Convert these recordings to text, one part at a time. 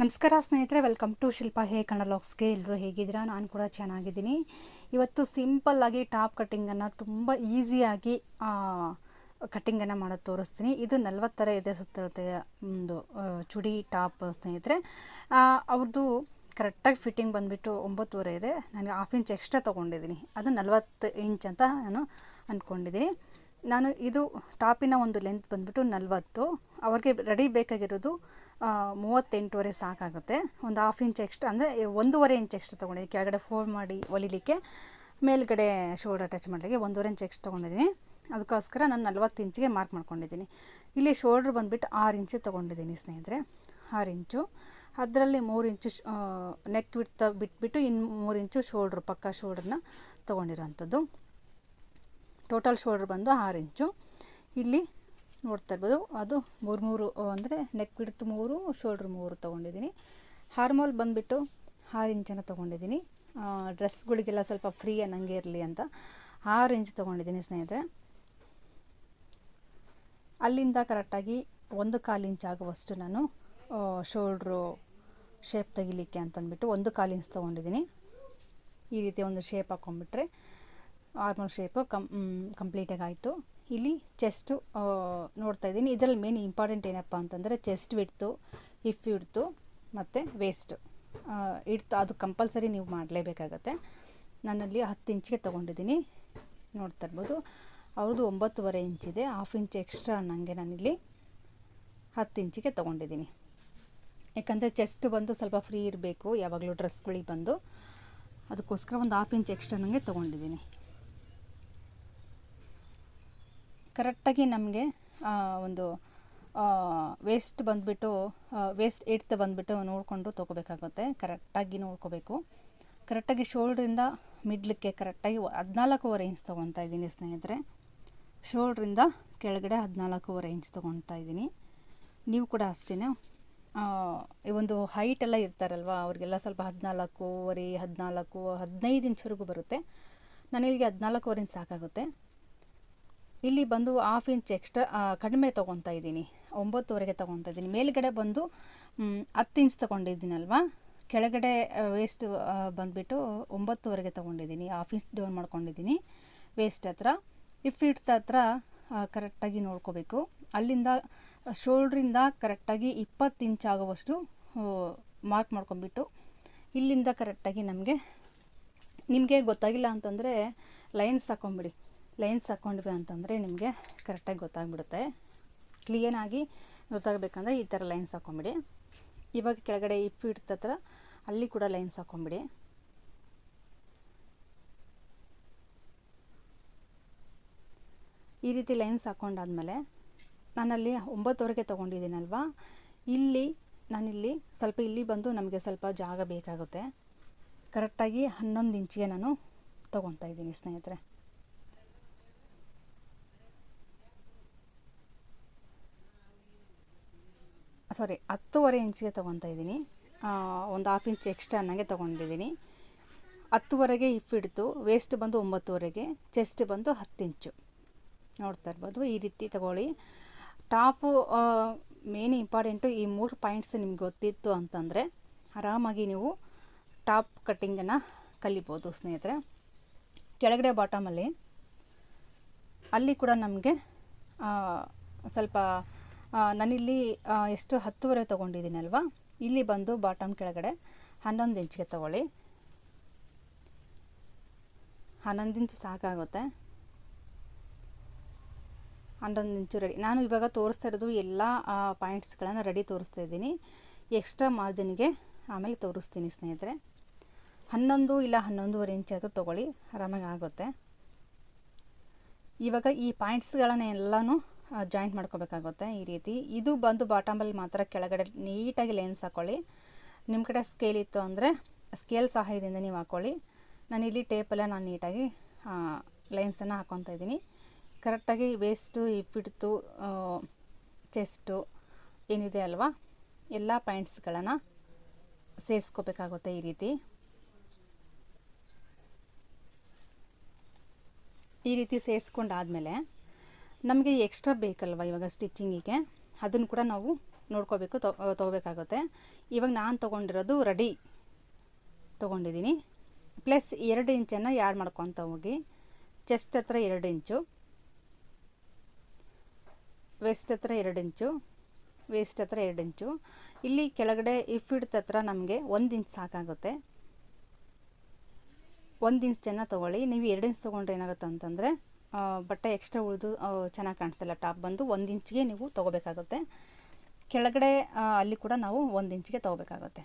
ನಮಸ್ಕಾರ ಸ್ನೇಹಿತರೆ welcome to Shilpa ಹೇ ಕನ್ನಡಲಾಗ್ಸ್ಗೆ ಎಲ್ಲರೂ ಹೇಗಿದ್ದೀರಾ? ನಾನು ಕೂಡ ಚೆನ್ನಾಗಿದ್ದೀನಿ. ಇವತ್ತು ಸಿಂಪಲ್ಲಾಗಿ ಟಾಪ್ ಕಟ್ಟಿಂಗನ್ನು ತುಂಬ ಈಸಿಯಾಗಿ ಕಟ್ಟಿಂಗನ್ನು ಮಾಡೋದು ತೋರಿಸ್ತೀನಿ. ಇದು ನಲ್ವತ್ತರ ಇದೆ ಸುತ್ತಿರುತ್ತೆ ಒಂದು ಚುಡಿ ಟಾಪ್ ಸ್ನೇಹಿತರೆ. ಅವ್ರದ್ದು ಕರೆಕ್ಟಾಗಿ ಫಿಟ್ಟಿಂಗ್ ಬಂದುಬಿಟ್ಟು ಒಂಬತ್ತುವರೆ ಇದೆ ನನಗೆ ಹಾಫ್ ಇಂಚ್ ಎಕ್ಸ್ಟ್ರಾ ತೊಗೊಂಡಿದ್ದೀನಿ. ಅದು ನಲ್ವತ್ತು ಇಂಚ್ ಅಂತ ನಾನು ಅಂದ್ಕೊಂಡಿದ್ದೀನಿ ನಾನು ಇದು ಟಾಪಿನ ಒಂದು ಲೆಂತ್ ಬಂದುಬಿಟ್ಟು ನಲ್ವತ್ತು. ಅವ್ರಿಗೆ ರೆಡಿ ಬೇಕಾಗಿರೋದು ಮೂವತ್ತೆಂಟುವರೆ ಸಾಕಾಗುತ್ತೆ. ಒಂದು ಹಾಫ್ ಇಂಚ್ ಎಕ್ಸ್ಟ್ರಾ ಅಂದರೆ ಒಂದೂವರೆ ಇಂಚ್ ಎಕ್ಸ್ಟ್ರಾ ತೊಗೊಂಡಿದ್ದೀನಿ. ಕೆಳಗಡೆ ಫೋಲ್ಡ್ ಮಾಡಿ ಹೊಲಿಲಿಕ್ಕೆ ಮೇಲ್ಗಡೆ ಶೋಲ್ಡರ್ ಅಟ್ಯಾಚ್ ಮಾಡಲಿಕ್ಕೆ ಒಂದೂವರೆ ಇಂಚ್ ಎಕ್ಸ್ಟ್ರಾ ತೊಗೊಂಡಿದ್ದೀನಿ. ಅದಕ್ಕೋಸ್ಕರ ನಾನು ನಲ್ವತ್ತು ಇಂಚಿಗೆ ಮಾರ್ಕ್ ಮಾಡ್ಕೊಂಡಿದ್ದೀನಿ. ಇಲ್ಲಿ ಶೋಲ್ಡ್ರ್ ಬಂದುಬಿಟ್ಟು ಆರು ಇಂಚು ತೊಗೊಂಡಿದ್ದೀನಿ ಸ್ನೇಹಿತರೆ. ಆರು ಇಂಚು ಅದರಲ್ಲಿ ಮೂರು ಇಂಚು ನೆಕ್ ಬಿಟ್ಟು ಬಿಟ್ಬಿಟ್ಟು ಇನ್ನು ಮೂರು ಇಂಚು ಶೋಲ್ಡ್ರ್ ಪಕ್ಕ ಶೋಲ್ಡ್ರನ್ನ ತೊಗೊಂಡಿರೋಂಥದ್ದು. ಟೋಟಲ್ ಶೋಲ್ಡ್ರ್ ಬಂದು ಆರು ಇಂಚು ಇಲ್ಲಿ ನೋಡ್ತಾ ಇರ್ಬೋದು. ಅದು ಮೂರು ಮೂರು ಅಂದರೆ ನೆಕ್ ಬಿಡ್ತು ಮೂರು ಶೋಲ್ಡ್ರ್ ಮೂರು ತೊಗೊಂಡಿದ್ದೀನಿ. ಹಾರ್ಮೋಲ್ ಬಂದುಬಿಟ್ಟು ಆರು ಇಂಚನ್ನು ತೊಗೊಂಡಿದ್ದೀನಿ. ಡ್ರೆಸ್ಗಳಿಗೆಲ್ಲ ಸ್ವಲ್ಪ ಫ್ರೀ ಅನ್ನಂಗೆ ಇರಲಿ ಅಂತ. ಆರು ಇಂಚ್ ತೊಗೊಂಡಿದ್ದೀನಿ ಸ್ನೇಹಿತರೆ. ಅಲ್ಲಿಂದ ಕರೆಕ್ಟಾಗಿ ಒಂದು ಕಾಲು ಇಂಚ್ ಆಗುವಷ್ಟು ನಾನು ಶೋಲ್ಡ್ರು ಶೇಪ್ ತೆಗಿಲಿಕ್ಕೆ ಅಂತಂದ್ಬಿಟ್ಟು ಒಂದು ಕಾಲು ಇಂಚ್ ತೊಗೊಂಡಿದ್ದೀನಿ. ಈ ರೀತಿ ಒಂದು ಶೇಪ್ ಹಾಕ್ಕೊಂಡ್ಬಿಟ್ರೆ ಆರ್ಮಲ್ ಶೇಪು ಕಂ ಕಂಪ್ಲೀಟಾಗಿ ಆಯಿತು. ಇಲ್ಲಿ ಚೆಸ್ಟು ನೋಡ್ತಾ ಇದ್ದೀನಿ. ಇದರಲ್ಲಿ ಮೇನ್ ಇಂಪಾರ್ಟೆಂಟ್ ಏನಪ್ಪ ಅಂತಂದರೆ ಚೆಸ್ಟ್ ಬಿಡ್ತು ಹಿಪ್ ಇಡ್ತು ಮತ್ತು ವೇಸ್ಟು ಇಡ್ತು, ಅದು ಕಂಪಲ್ಸರಿ ನೀವು ಮಾಡಲೇಬೇಕಾಗತ್ತೆ. ನಾನಲ್ಲಿ ಹತ್ತು ಇಂಚಿಗೆ ತೊಗೊಂಡಿದ್ದೀನಿ. ನೋಡ್ತಾ ಇರ್ಬೋದು. ಅವ್ರದ್ದು ಒಂಬತ್ತುವರೆ ಇಂಚಿದೆ ಹಾಫ್ ಇಂಚ್ ಎಕ್ಸ್ಟ್ರಾ ನನಗೆ ನಾನಿಲ್ಲಿ ಹತ್ತು ಇಂಚಿಗೆ ತೊಗೊಂಡಿದ್ದೀನಿ. ಯಾಕಂದರೆ ಚೆಸ್ಟ್ ಬಂದು ಸ್ವಲ್ಪ ಫ್ರೀ ಇರಬೇಕು. ಯಾವಾಗಲೂ ಡ್ರೆಸ್ಗಳಿಗೆ ಬಂದು. ಅದಕ್ಕೋಸ್ಕರ ಒಂದು ಹಾಫ್ ಇಂಚ್ ಎಕ್ಸ್ಟ್ರಾ ನನಗೆ ತೊಗೊಂಡಿದ್ದೀನಿ. ಕರೆಕ್ಟಾಗಿ ನಮಗೆ ಒಂದು ವೇಸ್ಟ್ ಬಂದುಬಿಟ್ಟು ವೇಸ್ಟ್ ಏಡ್ತ್ ಬಂದುಬಿಟ್ಟು ನೋಡಿಕೊಂಡು ತೊಗೋಬೇಕಾಗುತ್ತೆ. ಕರೆಕ್ಟಾಗಿ ನೋಡ್ಕೋಬೇಕು. ಕರೆಕ್ಟಾಗಿ ಶೋಲ್ಡ್ರಿಂದ ಮಿಡ್ಲಕ್ಕೆ ಕರೆಕ್ಟಾಗಿ ಹದಿನಾಲ್ಕೂವರೆ ಇಂಚ್ ತೊಗೊತಾ ಇದ್ದೀನಿ ಸ್ನೇಹಿತರೆ. ಶೋಲ್ಡ್ರಿಂದ ಕೆಳಗಡೆ ಹದಿನಾಲ್ಕೂವರೆ ಇಂಚ್ ತೊಗೊತಾ ಇದ್ದೀನಿ. ನೀವು ಕೂಡ ಅಷ್ಟೇ ಈ ಒಂದು ಹೈಟ್ ಎಲ್ಲ ಇರ್ತಾರಲ್ವ, ಅವ್ರಿಗೆಲ್ಲ ಸ್ವಲ್ಪ ಹದಿನಾಲ್ಕೂವರೆ, ಹದಿನಾಲ್ಕು, ಹದಿನೈದು ಇಂಚ್ವರೆಗೂ ಬರುತ್ತೆ. ನಾನು ಇಲ್ಲಿಗೆ ಹದಿನಾಲ್ಕೂವರೆ ಇಂಚ್ ಸಾಕಾಗುತ್ತೆ. ಇಲ್ಲಿ ಬಂದು ಹಾಫ್ ಇಂಚ್ ಎಕ್ಸ್ಟ್ರಾ ಕಡಿಮೆ ತೊಗೊತಾ ಇದ್ದೀನಿ. ಒಂಬತ್ತುವರೆಗೆ ತೊಗೊತಾ ಇದ್ದೀನಿ. ಮೇಲ್ಗಡೆ ಬಂದು ಹತ್ತು ಇಂಚ್ ತೊಗೊಂಡಿದ್ದೀನಲ್ವಾ? ಕೆಳಗಡೆ ವೇಸ್ಟ್ ಬಂದುಬಿಟ್ಟು ಒಂಬತ್ತುವರೆಗೆ ತೊಗೊಂಡಿದ್ದೀನಿ. ಹಾಫ್ ಇಂಚ್ ಡೌನ್ ಮಾಡ್ಕೊಂಡಿದ್ದೀನಿ. ವೇಸ್ಟ್ ಹತ್ರ. ಇಫ್ ಇಟ್ ಹತ್ರ ಕರೆಕ್ಟಾಗಿ ನೋಡ್ಕೋಬೇಕು. ಅಲ್ಲಿಂದ ಶೋಲ್ಡ್ರಿಂದ ಕರೆಕ್ಟಾಗಿ ಇಪ್ಪತ್ತು ಇಂಚ್ ಆಗುವಷ್ಟು ಮಾರ್ಕ್ ಮಾಡ್ಕೊಂಬಿಟ್ಟು ಇಲ್ಲಿಂದ ಕರೆಕ್ಟಾಗಿ ನಮಗೆ, ನಿಮಗೆ ಗೊತ್ತಾಗಿಲ್ಲ ಅಂತಂದರೆ ಲೈನ್ಸ್ ಹಾಕ್ಕೊಂಬಿಡಿ ಲೈನ್ಸ್ ಹಾಕ್ಕೊಂಡ್ವಿ ಅಂತಂದರೆ ನಿಮಗೆ ಕರೆಕ್ಟಾಗಿ ಗೊತ್ತಾಗ್ಬಿಡುತ್ತೆ. ಕ್ಲೀನಾಗಿ ಗೊತ್ತಾಗಬೇಕಂದ್ರೆ ಈ ಥರ ಲೈನ್ಸ್ ಹಾಕ್ಕೊಂಬಿಡಿ ಇವಾಗ ಕೆಳಗಡೆ ಇಪ್ಪು ಇಡ್ತ ಹತ್ರ ಅಲ್ಲಿ ಕೂಡ ಲೈನ್ಸ್ ಹಾಕ್ಕೊಂಬಿಡಿ ಈ ರೀತಿ ಲೈನ್ಸ್ ಹಾಕ್ಕೊಂಡಾದ್ಮೇಲೆ ನಾನಲ್ಲಿ ಒಂಬತ್ತುವರೆಗೆ ತೊಗೊಂಡಿದ್ದೀನಲ್ವಾ? ಇಲ್ಲಿ ನಾನಿಲ್ಲಿ ಸ್ವಲ್ಪ ಇಲ್ಲಿ ಬಂದು ನಮಗೆ ಸ್ವಲ್ಪ ಜಾಗ ಬೇಕಾಗುತ್ತೆ. ಕರೆಕ್ಟಾಗಿ ಹನ್ನೊಂದು ಇಂಚಿಗೆ ನಾನು ತೊಗೊತಾ ಇದ್ದೀನಿ ಸ್ನೇಹಿತರೆ. ಸಾರಿ ಹತ್ತುವರೆ ಇಂಚಿಗೆ ತೊಗೊತಾ ಇದ್ದೀನಿ. ಒಂದು ಹಾಫ್ ಇಂಚ್ ಎಕ್ಸ್ಟ್ರಾ ಅನ್ನಂಗೆ ತೊಗೊಂಡಿದ್ದೀನಿ. ಹತ್ತುವರೆಗೆ ಹಿಡಿತು ವೇಸ್ಟ್ ಬಂದು ಒಂಬತ್ತುವರೆಗೆ ಚೆಸ್ಟ್ ಬಂದು ಹತ್ತು ಇಂಚು. ನೋಡ್ತಾ ಇರ್ಬೋದು, ಈ ರೀತಿ ತಗೊಳ್ಳಿ. ಟಾಪು ಮೇನ್ ಇಂಪಾರ್ಟೆಂಟು ಈ ಮೂರು ಪಾಯಿಂಟ್ಸ್ ನಿಮ್ಗೆ ಗೊತ್ತಿತ್ತು ಅಂತಂದರೆ, ಆರಾಮಾಗಿ ನೀವು ಟಾಪ್ ಕಟ್ಟಿಂಗನ್ನು ಕಲಿಬೋದು ಸ್ನೇಹಿತರೆ. ಕೆಳಗಡೆ ಬಾಟಮಲ್ಲಿ ಅಲ್ಲಿ ಕೂಡ ನಮಗೆ ಸ್ವಲ್ಪ ನಾನಿಲ್ಲಿ ಎಷ್ಟು ಹತ್ತುವರೆ ತೊಗೊಂಡಿದ್ದೀನಲ್ವ? ಇಲ್ಲಿ ಬಂದು ಬಾಟಮ್ ಕೆಳಗಡೆ ಹನ್ನೊಂದು ಇಂಚಿಗೆ ತಗೊಳ್ಳಿ. ಹನ್ನೊಂದು ಇಂಚು ಸಾಕಾಗುತ್ತೆ. ಹನ್ನೊಂದು ಇಂಚು ರೆಡಿ ನಾನು ಇವಾಗ ತೋರಿಸ್ತಾ ಇರೋದು ಎಲ್ಲ ಪಾಯಿಂಟ್ಸ್ಗಳನ್ನು ರೆಡಿ ತೋರಿಸ್ತಾ ಇದ್ದೀನಿ. ಎಕ್ಸ್ಟ್ರಾ ಮಾರ್ಜಿನ್ಗೆ ಆಮೇಲೆ ತೋರಿಸ್ತೀನಿ ಸ್ನೇಹಿತರೆ. ಹನ್ನೊಂದು ಇಲ್ಲ ಹನ್ನೊಂದುವರೆ ಇಂಚ್ ಆದರೂ ತೊಗೊಳ್ಳಿ. ಆರಾಮಾಗಿ ಆಗುತ್ತೆ. ಇವಾಗ ಈ ಪಾಯಿಂಟ್ಸ್ಗಳನ್ನೆಲ್ಲನೂ ಜಾಯಿಂಟ್ ಮಾಡ್ಕೋಬೇಕಾಗುತ್ತೆ ಈ ರೀತಿ. ಇದು ಬಂದು ಬಾಟಮಲ್ಲಿ ಮಾತ್ರ ಕೆಳಗಡೆ ನೀಟಾಗಿ ಲೆನ್ಸ್ ಹಾಕ್ಕೊಳ್ಳಿ ನಿಮ್ಮ ಕಡೆ ಸ್ಕೇಲ್ ಇತ್ತು ಅಂದರೆ ಸ್ಕೇಲ್ ಸಹಾಯದಿಂದ ನೀವು ಹಾಕ್ಕೊಳ್ಳಿ ನಾನು ಇಲ್ಲಿ ಟೇಪೆಲ್ಲ ನಾನು ನೀಟಾಗಿ ಲೈನ್ಸನ್ನು ಹಾಕ್ಕೊತಾ ಇದ್ದೀನಿ. ಕರೆಕ್ಟಾಗಿ ವೇಸ್ಟು ಇಪ್ಪಿಡ್ತು ಚೆಸ್ಟು ಏನಿದೆ ಅಲ್ವಾ? ಎಲ್ಲ ಪಾಯಿಂಟ್ಸ್ಗಳನ್ನು ಸೇರಿಸ್ಕೋಬೇಕಾಗುತ್ತೆ ಈ ರೀತಿ. ಈ ರೀತಿ ಸೇರಿಸ್ಕೊಂಡಾದಮೇಲೆ ನಮಗೆ ಎಕ್ಸ್ಟ್ರಾ ಬೇಕಲ್ವ ಇವಾಗ ಸ್ಟಿಚ್ಚಿಂಗಿಗೆ ಅದನ್ನು ಕೂಡ ನಾವು ನೋಡ್ಕೋಬೇಕು ತೊಗೋಬೇಕಾಗುತ್ತೆ. ಇವಾಗ ನಾನು ತೊಗೊಂಡಿರೋದು ರೆಡಿ ತೊಗೊಂಡಿದ್ದೀನಿ ಪ್ಲಸ್ ಎರಡು ಇಂಚನ್ನು ಯಾಡ್ ಮಾಡ್ಕೊತ ಹೋಗಿ ಚೆಸ್ಟ್ ಹತ್ರ ಎರಡು ಇಂಚು ವೆಸ್ಟ್ ಹತ್ರ ಎರಡು ಇಂಚು ವೇಸ್ಟ್ ಹತ್ರ ಎರಡು ಇಂಚು ಇಲ್ಲಿ ಕೆಳಗಡೆ ಇಫ್ ಹಿಡ್ತ ಹತ್ರ ನಮಗೆ ಒಂದು ಇಂಚ್ ಸಾಕಾಗುತ್ತೆ. ಒಂದು ಇಂಚ್ ಚೆನ್ನಾಗಿ ತೊಗೊಳ್ಳಿ. ನೀವು ಎರಡು ಇಂಚ್ ತೊಗೊಂಡ್ರೆ ಏನಾಗುತ್ತೆ ಅಂತಂದರೆ ಬಟ್ಟೆ ಎಕ್ಸ್ಟ್ರಾ ಉಳಿದು ಚೆನ್ನಾಗಿ ಕಾಣಿಸಲ್ಲ ಟಾಪ್ ಬಂದು ಒಂದು ಇಂಚಿಗೆ ನೀವು ತೊಗೋಬೇಕಾಗುತ್ತೆ. ಕೆಳಗಡೆ ಅಲ್ಲಿ ಕೂಡ ನಾವು ಒಂದು ಇಂಚಿಗೆ ತೊಗೋಬೇಕಾಗುತ್ತೆ.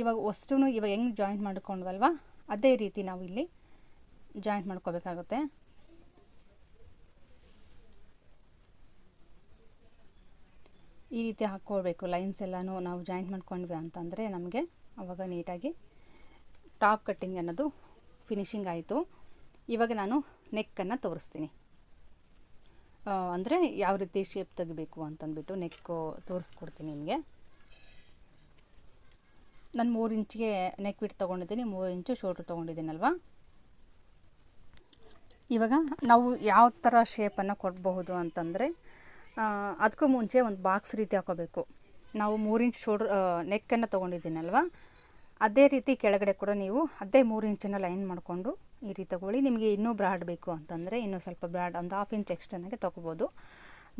ಇವಾಗ ಅಷ್ಟು ಇವಾಗ ಹೆಂಗೆ ಜಾಯಿಂಟ್ ಮಾಡ್ಕೊಂಡ್ವಲ್ವ? ಅದೇ ರೀತಿ ನಾವು ಇಲ್ಲಿ ಜಾಯಿಂಟ್ ಮಾಡ್ಕೋಬೇಕಾಗುತ್ತೆ. ಈ ರೀತಿ ಹಾಕ್ಕೊಳ್ಬೇಕು ಲೈನ್ಸ್ ಎಲ್ಲನೂ ನಾವು ಜಾಯಿಂಟ್ ಮಾಡ್ಕೊಂಡ್ವಿ ಅಂತಂದರೆ ನಮಗೆ ಅವಾಗ ನೀಟಾಗಿ ಟಾಪ್ ಕಟ್ಟಿಂಗ್ ಅನ್ನೋದು ಫಿನಿಶಿಂಗ್ ಆಯಿತು. ಇವಾಗ ನಾನು ನೆಕ್ಕನ್ನು ತೋರಿಸ್ತೀನಿ. ಅಂದರೆ ಯಾವ ರೀತಿ ಶೇಪ್ ತೆಗಿಬೇಕು ಅಂತಂದ್ಬಿಟ್ಟು ನೆಕ್ಕು ತೋರಿಸ್ಕೊಡ್ತೀನಿ ನಿಮಗೆ. ನಾನು ಮೂರು ಇಂಚಿಗೆ ನೆಕ್ ಬಿಟ್ಟು ತೊಗೊಂಡಿದ್ದೀನಿ, ಮೂರು ಇಂಚು ಶೋಲ್ಡ್ರ್ ತೊಗೊಂಡಿದ್ದೀನಲ್ವ? ಇವಾಗ ನಾವು ಯಾವ ಥರ ಶೇಪನ್ನು ಕೊಡಬಹುದು ಅಂತಂದರೆ ಅದಕ್ಕೂ ಮುಂಚೆ ಒಂದು ಬಾಕ್ಸ್ ರೀತಿ ಹಾಕೋಬೇಕು. ನಾವು ಮೂರು ಇಂಚ್ ಶೋಲ್ಡ್ರ್ ನೆಕ್ಕನ್ನು ತೊಗೊಂಡಿದ್ದೀನಲ್ವ? ಅದೇ ರೀತಿ ಕೆಳಗಡೆ ಕೂಡ ನೀವು ಅದೇ ಮೂರು ಇಂಚನ್ನು ಲೈನ್ ಮಾಡಿಕೊಂಡು ಈ ರೀತಿ ತಗೊಳ್ಳಿ, ನಿಮಗೆ ಇನ್ನೂ ಬ್ರಾಡ್ ಬೇಕು ಅಂತಂದರೆ ಇನ್ನೂ ಸ್ವಲ್ಪ ಬ್ರಾಡ್ ಒಂದು ಹಾಫ್ ಇಂಚ್ ಎಕ್ಸ್ಟ್ರಾನಾಗೆ ತೊಗೋಬೋದು.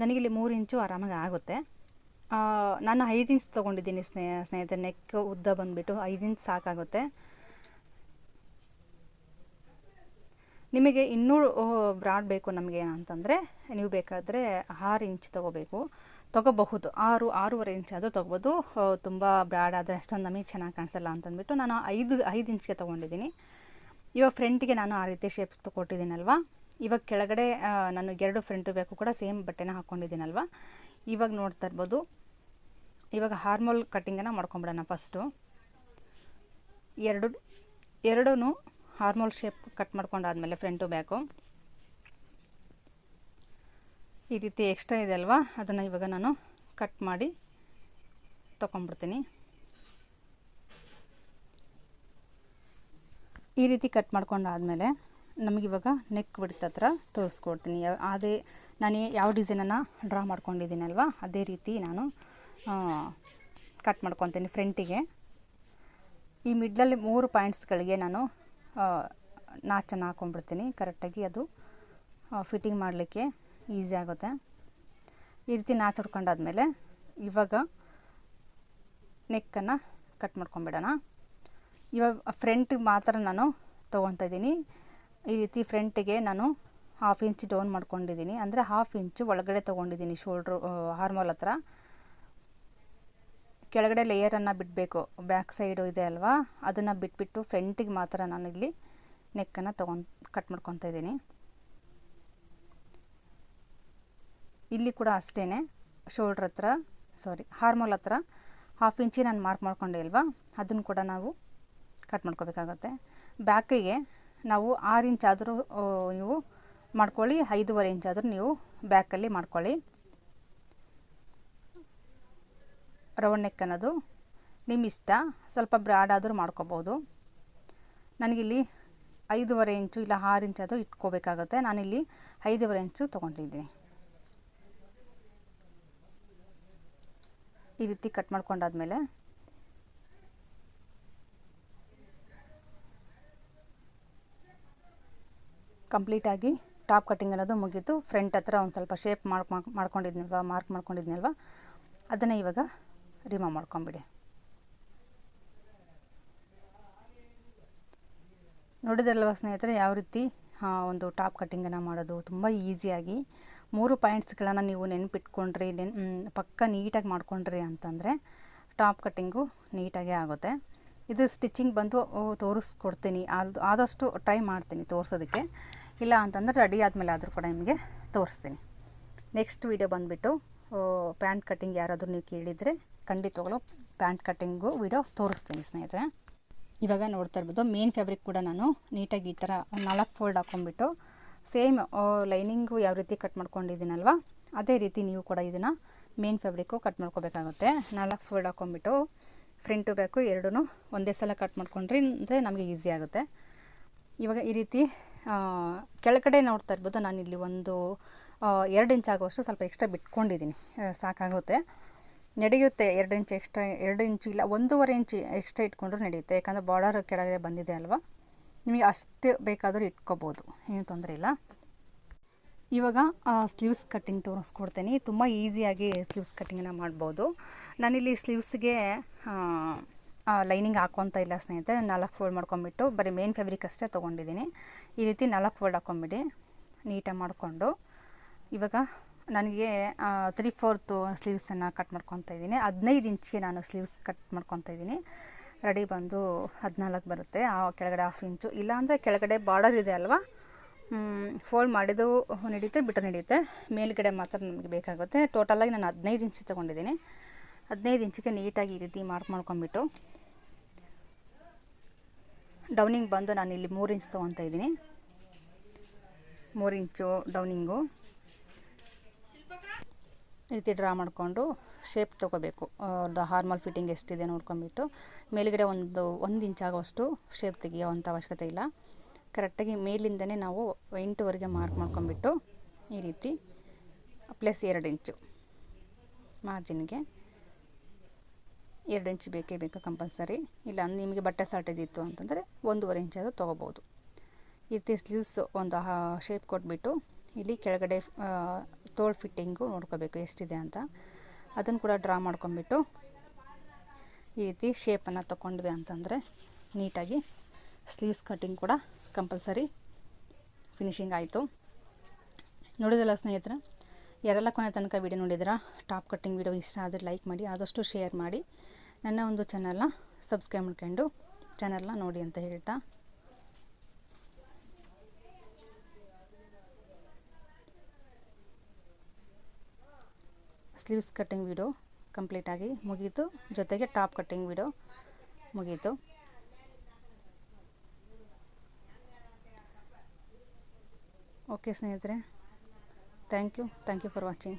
ನನಗಿಲ್ಲಿ ಮೂರು ಇಂಚು ಆರಾಮಾಗಿ ಆಗುತ್ತೆ. ನಾನು ಐದು ಇಂಚ್ ತೊಗೊಂಡಿದ್ದೀನಿ ಸ್ನೇಹ, ಸ್ನೇಹಿತರೆ ನೆಕ್ ಉದ್ದ ಬಂದುಬಿಟ್ಟು ಐದು ಇಂಚ್ ಸಾಕಾಗುತ್ತೆ. ನಿಮಗೆ ಇನ್ನೂ ಬ್ರಾಡ್ ಬೇಕು ನಮಗೆ ಅಂತಂದರೆ ನೀವು ಬೇಕಾದರೆ ಆರು ಇಂಚ್ ತೊಗೋಬೇಕು. ತೊಗೋಬಹುದು, ಆರು, ಆರೂವರೆ ಇಂಚ್ ಆದರೂ ತೊಗೋಬೋದು ತುಂಬ ಬ್ರಾಡ್ ಆದರೆ ಅಷ್ಟೊಂದು ನಮಗೆ ಚೆನ್ನಾಗಿ ಕಾಣಿಸಲ್ಲ ಅಂತಂದ್ಬಿಟ್ಟು ನಾನು ಐದು ಐದು ಇಂಚ್ಗೆ ತೊಗೊಂಡಿದ್ದೀನಿ. ಇವಾಗ ಫ್ರಂಟಿಗೆ ನಾನು ಆ ರೀತಿ ಶೇಪ್ ಕೊಟ್ಟಿದ್ದೀನಲ್ವ? ಇವಾಗ ಕೆಳಗಡೆ ನಾನು ಎರಡು ಫ್ರಂಟು ಬೇಕು ಕೂಡ ಸೇಮ್ ಬಟ್ಟೆನ ಹಾಕ್ಕೊಂಡಿದ್ದೀನಲ್ವ ಇವಾಗ ನೋಡ್ತಾ ಇರ್ಬೋದು. ಇವಾಗ ಹಾರ್ಮೋಲ್ ಕಟ್ಟಿಂಗನ್ನು ಮಾಡ್ಕೊಂಬಿಡೋಣ ಫಸ್ಟು ಎರಡು ಎರಡೂ ಹಾರ್ಮೋಲ್ ಶೇಪ್ ಕಟ್ ಮಾಡ್ಕೊಂಡಾದಮೇಲೆ ಫ್ರಂಟು ಬ್ಯಾಕು ಈ ರೀತಿ ಎಕ್ಸ್ಟ್ರಾ ಇದೆ ಅಲ್ವಾ? ಅದನ್ನು ಇವಾಗ ನಾನು ಕಟ್ ಮಾಡಿ ತೊಗೊಂಡ್ಬಿಡ್ತೀನಿ ಈ ರೀತಿ ಕಟ್ ಮಾಡ್ಕೊಂಡಾದಮೇಲೆ ನಮಗಿವಾಗ ನೆಕ್ ಬಿಡ್ತ ಹತ್ರ ತೋರಿಸ್ಕೊಡ್ತೀನಿ. ಅದೇ ನಾನು ಯಾವ ಡಿಸೈನನ್ನು ಡ್ರಾ ಮಾಡ್ಕೊಂಡಿದ್ದೀನಲ್ವ, ಅದೇ ರೀತಿ ನಾನು ಕಟ್ ಮಾಡ್ಕೊತೀನಿ ಫ್ರಂಟಿಗೆ ಈ ಮಿಡ್ಲಲ್ಲಿ ಮೂರು ಪಾಯಿಂಟ್ಸ್ಗಳಿಗೆ ನಾನು ನಾಚನ್ನು ಹಾಕ್ಕೊಂಡ್ಬಿಡ್ತೀನಿ ಕರೆಕ್ಟಾಗಿ ಅದು ಫಿಟ್ಟಿಂಗ್ ಮಾಡಲಿಕ್ಕೆ ಈಸಿ ಆಗುತ್ತೆ. ಈ ರೀತಿ ನಾಚ್ ಹೊಡ್ಕೊಂಡಾದ್ಮೇಲೆ ಇವಾಗ ನೆಕ್ಕನ್ನು ಕಟ್ ಮಾಡ್ಕೊಂಬಿಡೋಣ ಇವಾಗ ಫ್ರಂಟಿಗೆ ಮಾತ್ರ ನಾನು ತೊಗೊತಾ ಇದ್ದೀನಿ. ಈ ರೀತಿ ಫ್ರಂಟಿಗೆ ನಾನು ಹಾಫ್ ಇಂಚ್ ಡೌನ್ ಮಾಡ್ಕೊಂಡಿದ್ದೀನಿ. ಅಂದರೆ ಹಾಫ್ ಇಂಚು ಒಳಗಡೆ ತೊಗೊಂಡಿದ್ದೀನಿ ಶೋಲ್ಡ್ರು ಹಾರ್ಮೋಲ್ ಹತ್ರ. ಕೆಳಗಡೆ ಲೇಯರನ್ನು ಬಿಡಬೇಕು. ಬ್ಯಾಕ್ ಸೈಡು ಇದೆ ಅಲ್ವಾ? ಅದನ್ನು ಬಿಟ್ಬಿಟ್ಟು ಫ್ರಂಟಿಗೆ ಮಾತ್ರ ನಾನು ಇಲ್ಲಿ ನೆಕ್ಕನ್ನು ತೊಗೊಂಡು ಕಟ್ ಮಾಡ್ಕೊತಾ ಇದ್ದೀನಿ. ಇಲ್ಲಿ ಕೂಡ ಅಷ್ಟೇ ಶೋಲ್ಡ್ರ್ ಹತ್ರ ಸಾರಿ ಹಾರ್ಮೋಲ್ ಹತ್ರ. ಹಾಫ್ ಇಂಚಿ ನಾನು ಮಾರ್ಕ್ ಮಾಡ್ಕೊಂಡೆ ಅಲ್ವಾ? ಅದನ್ನು ಕೂಡ ನಾವು ಕಟ್ ಮಾಡ್ಕೋಬೇಕಾಗತ್ತೆ. ಬ್ಯಾಕಿಗೆ ನಾವು ಆರು ಇಂಚ್ ಆದರೂ ನೀವು ಮಾಡ್ಕೊಳ್ಳಿ, ಐದೂವರೆ ಇಂಚ್ ಆದರೂ ನೀವು ಬ್ಯಾಕಲ್ಲಿ ಮಾಡ್ಕೊಳ್ಳಿ. ರೌಂಡ್ ನೆಕ್ ಅನ್ನೋದು ನಿಮ್ಮ ಇಷ್ಟ ಸ್ವಲ್ಪ ಬ್ರಾಡ್ ಆದರೂ ಮಾಡ್ಕೋಬೋದು. ನನಗಿಲ್ಲಿ ಐದೂವರೆ ಇಂಚು ಇಲ್ಲ ಆರು ಇಂಚ್ ಆದರೂ ಇಟ್ಕೋಬೇಕಾಗುತ್ತೆ. ನಾನಿಲ್ಲಿ ಐದೂವರೆ ಇಂಚು ತೊಗೊಂಡಿದ್ದೀನಿ. ಈ ರೀತಿ ಕಟ್ ಮಾಡ್ಕೊಂಡಾದ್ಮೇಲೆ ಕಂಪ್ಲೀಟಾಗಿ ಟಾಪ್ ಕಟ್ಟಿಂಗ್ ಅನ್ನೋದು ಮುಗೀತು. ಫ್ರಂಟ್ ಹತ್ರ ಒಂದು ಸ್ವಲ್ಪ ಶೇಪ್ ಮಾರ್ಕ್ ಮಾಡ್ಕೊಂಡಿದ್ನಲ್ವ ಮಾರ್ಕ್ ಮಾಡ್ಕೊಂಡಿದ್ನಲ್ವ? ಅದನ್ನು ಇವಾಗ ರಿಮೂವ್ ಮಾಡ್ಕೊಂಬಿಡಿ. ನೋಡಿದ್ರಲ್ವ ಸ್ನೇಹಿತರೆ, ಯಾವ ರೀತಿ ಒಂದು ಟಾಪ್ ಕಟ್ಟಿಂಗನ್ನು ಮಾಡೋದು ತುಂಬ ಈಸಿಯಾಗಿ. ಮೂರು ಪಾಯಿಂಟ್ಸ್ಗಳನ್ನು ನೀವು ನೆನ್ಪಿಟ್ಕೊಂಡ್ರಿ, ನೆನ್ ಪಕ್ಕ ನೀಟಾಗಿ ಮಾಡ್ಕೊಂಡ್ರಿ ಅಂತಂದರೆ ಟಾಪ್ ಕಟ್ಟಿಂಗು ನೀಟಾಗೇ ಆಗುತ್ತೆ. ಇದು ಸ್ಟಿಚಿಂಗ್ ಬಂದು ತೋರಿಸ್ಕೊಡ್ತೀನಿ. ಆದಷ್ಟು ಟ್ರೈ ಮಾಡ್ತೀನಿ ತೋರಿಸೋದಕ್ಕೆ. ಇಲ್ಲ ಅಂತಂದರೆ ರೆಡಿ ಆದಮೇಲೆ ಆದರೂ ಕೂಡ ನಿಮಗೆ ತೋರಿಸ್ತೀನಿ. ನೆಕ್ಸ್ಟ್ ವೀಡಿಯೋ ಬಂದುಬಿಟ್ಟು ಪ್ಯಾಂಟ್ ಕಟ್ಟಿಂಗ್ ಯಾರಾದರೂ ನೀವು ಕೇಳಿದರೆ ಖಂಡಿತವಾಗಲೂ ಪ್ಯಾಂಟ್ ಕಟ್ಟಿಂಗು ವೀಡಿಯೋ ತೋರಿಸ್ತೀನಿ ಸ್ನೇಹಿತರೆ. ಇವಾಗ ನೋಡ್ತಾ ಇರ್ಬೋದು ಮೇನ್ ಫ್ಯಾಬ್ರಿಕ್ ಕೂಡ ನಾನು ನೀಟಾಗಿ ಈ ಥರ ನಾಲ್ಕು ಫೋಲ್ಡ್ ಹಾಕ್ಕೊಂಬಿಟ್ಟು ಸೇಮ್ ಲೈನಿಂಗು ಯಾವ ರೀತಿ ಕಟ್ ಮಾಡ್ಕೊಂಡಿದ್ದೀನಲ್ವ, ಅದೇ ರೀತಿ ನೀವು ಕೂಡ ಇದನ್ನು ಮೇನ್ ಫ್ಯಾಬ್ರಿಕ್ಕು ಕಟ್ ಮಾಡ್ಕೋಬೇಕಾಗುತ್ತೆ. ನಾಲ್ಕು ಫೋಲ್ಡ್ ಹಾಕ್ಕೊಂಬಿಟ್ಟು ಫ್ರಂಟು ಬ್ಯಾಕು ಎರಡೂ ಒಂದೇ ಸಲ ಕಟ್ ಮಾಡ್ಕೊಂಡ್ರಿ ಅಂದರೆ ನಮಗೆ ಈಸಿ ಆಗುತ್ತೆ. ಇವಾಗ ಈ ರೀತಿ ಕೆಳಗಡೆ ನೋಡ್ತಾ ಇರ್ಬೋದು ನಾನಿಲ್ಲಿ ಒಂದು ಎರಡು ಇಂಚ್ ಆಗುವಷ್ಟು ಸ್ವಲ್ಪ ಎಕ್ಸ್ಟ್ರಾ ಬಿಟ್ಕೊಂಡಿದ್ದೀನಿ. ಸಾಕಾಗುತ್ತೆ. ನಡೆಯುತ್ತೆ ಎರಡು ಇಂಚ್ ಎಕ್ಸ್ಟ್ರಾ ಎರಡು ಇಂಚ್ ಇಲ್ಲ, ಒಂದೂವರೆ ಇಂಚ್ ಎಕ್ಸ್ಟ್ರಾ ಇಟ್ಕೊಂಡ್ರೂ ನಡೆಯುತ್ತೆ. ಯಾಕಂದರೆ ಬಾರ್ಡರ್ ಕೆಳಗಡೆ ಬಂದಿದೆ ಅಲ್ವಾ? ನಿಮಗೆ ಅಷ್ಟು ಬೇಕಾದರೂ ಇಟ್ಕೋಬೋದು. ಏನು ತೊಂದರೆ ಇಲ್ಲ. ಇವಾಗ ಸ್ಲೀವ್ಸ್ ಕಟ್ಟಿಂಗ್ ತೋರಿಸ್ಕೊಡ್ತೀನಿ. ತುಂಬ ಈಸಿಯಾಗಿ ಸ್ಲೀವ್ಸ್ ಕಟ್ಟಿಂಗನ್ನು ಮಾಡ್ಬೋದು. ನಾನಿಲ್ಲಿ ಸ್ಲೀವ್ಸ್ಗೆ ಲೈನಿಂಗ್ ಹಾಕ್ಕೊತ ಇಲ್ಲ ಸ್ನೇಹಿತರೆ ನಾಲ್ಕು ಫೋಲ್ಡ್ ಮಾಡ್ಕೊಂಬಿಟ್ಟು ಬರೀ ಮೇನ್ ಫ್ಯಾಬ್ರಿಕ್ ಅಷ್ಟೇ ತೊಗೊಂಡಿದ್ದೀನಿ. ಈ ರೀತಿ ನಾಲ್ಕು ಫೋಲ್ಡ್ ಹಾಕ್ಕೊಂಬಿಡಿ ನೀಟಾಗಿ ಮಾಡಿಕೊಂಡು. ಇವಾಗ ನನಗೆ ತ್ರೀ ಫೋರ್ತು ಸ್ಲೀವ್ಸನ್ನು ಕಟ್ ಮಾಡ್ಕೊತಾ ಇದ್ದೀನಿ. ಹದಿನೈದು ಇಂಚಿಗೆ ನಾನು ಸ್ಲೀವ್ಸ್ ಕಟ್ ಮಾಡ್ಕೊತಾ ಇದ್ದೀನಿ. ರೆಡಿ ಬಂದು ಹದಿನಾಲ್ಕು ಬರುತ್ತೆ. ಆ, ಕೆಳಗಡೆ ಹಾಫ್ ಇಂಚು ಇಲ್ಲಾಂದರೆ ಕೆಳಗಡೆ ಬಾರ್ಡರ್ ಇದೆ ಅಲ್ವಾ? ಫೋಲ್ಡ್ ಮಾಡಿದ್ದು ನಡೀತೆ ಬಿಟ್ಟು ನಡೆಯುತ್ತೆ ಮೇಲ್ಗಡೆ ಮಾತ್ರ ನಮಗೆ ಬೇಕಾಗುತ್ತೆ. ಟೋಟಲಾಗಿ ನಾನು ಹದಿನೈದು ಇಂಚು ತೊಗೊಂಡಿದ್ದೀನಿ. ಹದಿನೈದು ಇಂಚಿಗೆ ನೀಟಾಗಿ ಈ ರೀತಿ ಮಾರ್ಕ್ ಮಾಡ್ಕೊಂಬಿಟ್ಟು ಡೌನಿಂಗ್ ಬಂದು ನಾನು ಇಲ್ಲಿ ಮೂರು ಇಂಚ್ ತೊಗೊತಾ ಇದ್ದೀನಿ. ಮೂರು ಇಂಚು ಡೌನಿಂಗು. ಈ ರೀತಿ ಡ್ರಾ ಮಾಡಿಕೊಂಡು ಶೇಪ್ ತೊಗೋಬೇಕು. ಅವ್ರದ್ದು ಹಾರ್ಮಲ್ ಫಿಟ್ಟಿಂಗ್ ಎಷ್ಟಿದೆ ನೋಡ್ಕೊಂಬಿಟ್ಟು ಮೇಲುಗಡೆ ಒಂದು ಒಂದು ಇಂಚ್ ಆಗೋಷ್ಟು ಶೇಪ್ ತೆಗಿಯೋವಂಥ ಅವಶ್ಯಕತೆ ಇಲ್ಲ. ಕರೆಕ್ಟಾಗಿ ಮೇಲಿಂದನೇ ನಾವು ಎಂಟುವರೆಗೆ ಮಾರ್ಕ್ ಮಾಡ್ಕೊಂಬಿಟ್ಟು ಈ ರೀತಿ, ಪ್ಲಸ್ ಎರಡು ಇಂಚು ಮಾರ್ಜಿನ್ಗೆ. ಎರಡು ಇಂಚ್ ಬೇಕೇ ಬೇಕು ಕಂಪಲ್ಸರಿ. ಇಲ್ಲ, ನಿಮಗೆ ಬಟ್ಟೆ ಸಾರ್ಟೇಜ್ ಇತ್ತು ಅಂತಂದರೆ ಒಂದೂವರೆ ಇಂಚ್ ಅದು ತೊಗೋಬೋದು. ಈ ರೀತಿ ಸ್ಲೀವ್ಸ್ ಒಂದು ಶೇಪ್ ಕೊಟ್ಬಿಟ್ಟು ಇಲ್ಲಿ ಕೆಳಗಡೆ ತೋಳು ಫಿಟ್ಟಿಂಗು ನೋಡ್ಕೋಬೇಕು ಎಷ್ಟಿದೆ ಅಂತ. ಅದನ್ನು ಕೂಡ ಡ್ರಾ ಮಾಡ್ಕೊಂಬಿಟ್ಟು ಈ ರೀತಿ ಶೇಪನ್ನು ತೊಗೊಂಡ್ವಿ ಅಂತಂದರೆ ನೀಟಾಗಿ ಸ್ಲೀವ್ಸ್ ಕಟ್ಟಿಂಗ್ ಕೂಡ ಕಂಪಲ್ಸರಿ ಫಿನಿಶಿಂಗ್ ಆಯಿತು. ನೋಡಿದಲ್ಲ ಸ್ನೇಹಿತರೆ, ಯಾರೆಲ್ಲ ಕೊನೆ ತನಕ ವಿಡಿಯೋ ನೋಡಿದ್ರೆ ಟಾಪ್ ಕಟ್ಟಿಂಗ್ ವಿಡಿಯೋ ಇಷ್ಟ ಆದರೆ ಲೈಕ್ ಮಾಡಿ, ಆದಷ್ಟು ಶೇರ್ ಮಾಡಿ. ನನ್ನ ಒಂದು ಚಾನಲ್ನ ಸಬ್ಸ್ಕ್ರೈಬ್ ಮಾಡ್ಕೊಂಡು ಚಾನಲ್ನ ನೋಡಿ ಅಂತ ಹೇಳ್ತಾ. ಸ್ಲೀವ್ಸ್ ಕಟ್ಟಿಂಗ್ ವಿಡಿಯೋ ಕಂಪ್ಲೀಟಾಗಿ ಮುಗೀತು. ಜೊತೆಗೆ ಟಾಪ್ ಕಟ್ಟಿಂಗ್ ವಿಡಿಯೋ ಮುಗೀತು. ಓಕೆ ಸ್ನೇಹಿತರೆ thank you thank you for watching